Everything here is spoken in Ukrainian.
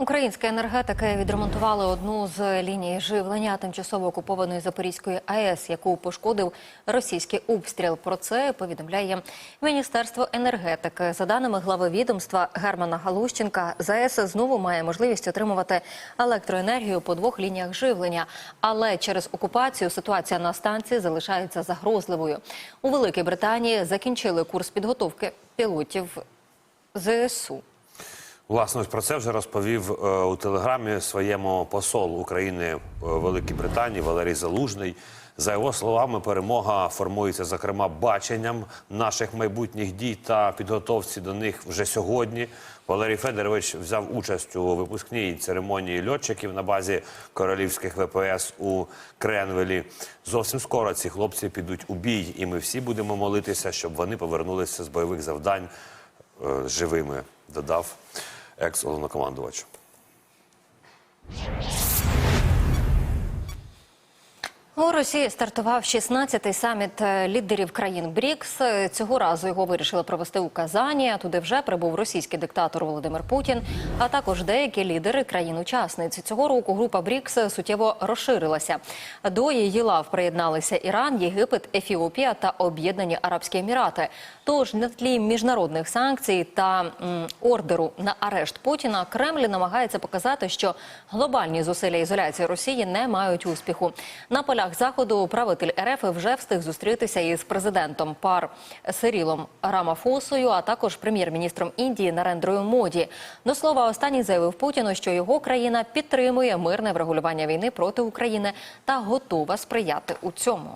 Українські енергетики відремонтували одну з ліній живлення тимчасово окупованої Запорізької АЕС, яку пошкодив російський обстріл. Про це повідомляє Міністерство енергетики. За даними глави відомства Германа Галущенка, ЗАЕС знову має можливість отримувати електроенергію по двох лініях живлення. Але через окупацію ситуація на станції залишається загрозливою. У Великій Британії закінчили курс підготовки пілотів ЗСУ. Власне, ось про це вже розповів е, у телеграмі своєму посол України в Великій Британії Валерій Залужний. За його словами, перемога формується зокрема баченням наших майбутніх дій та підготовці до них вже сьогодні. Валерій Федорович взяв участь у випускній церемонії льотчиків на базі королівських ВПС у Кренвелі. Зовсім скоро ці хлопці підуть у бій, і ми всі будемо молитися, щоб вони повернулися з бойових завдань е, живими. Додав екс-головнокомандувач. У Росії стартував 16-й саміт е, лідерів країн БРІКС. Е, Цього разу його вирішили провести у Казані. а Туди вже прибув російський диктатор Володимир Путін, а також деякі лідери країн-учасниць. Цього року група БРІКС суттєво розширилася. До її лав приєдналися Іран, Єгипет, Ефіопія та Об'єднані Арабські Емірати. Тож на тлі міжнародних санкцій та м, ордеру на арешт Путіна Кремль намагається показати, що глобальні зусилля ізоляції Росії не мають успіху. На полях заходу правитель РФ вже встиг зустрітися із президентом пар Сирілом Рамафосою, а також прем'єр-міністром Індії Нарендрою Моді. До слова, останній заявив Путіну, що його країна підтримує мирне врегулювання війни проти України та готова сприяти у цьому.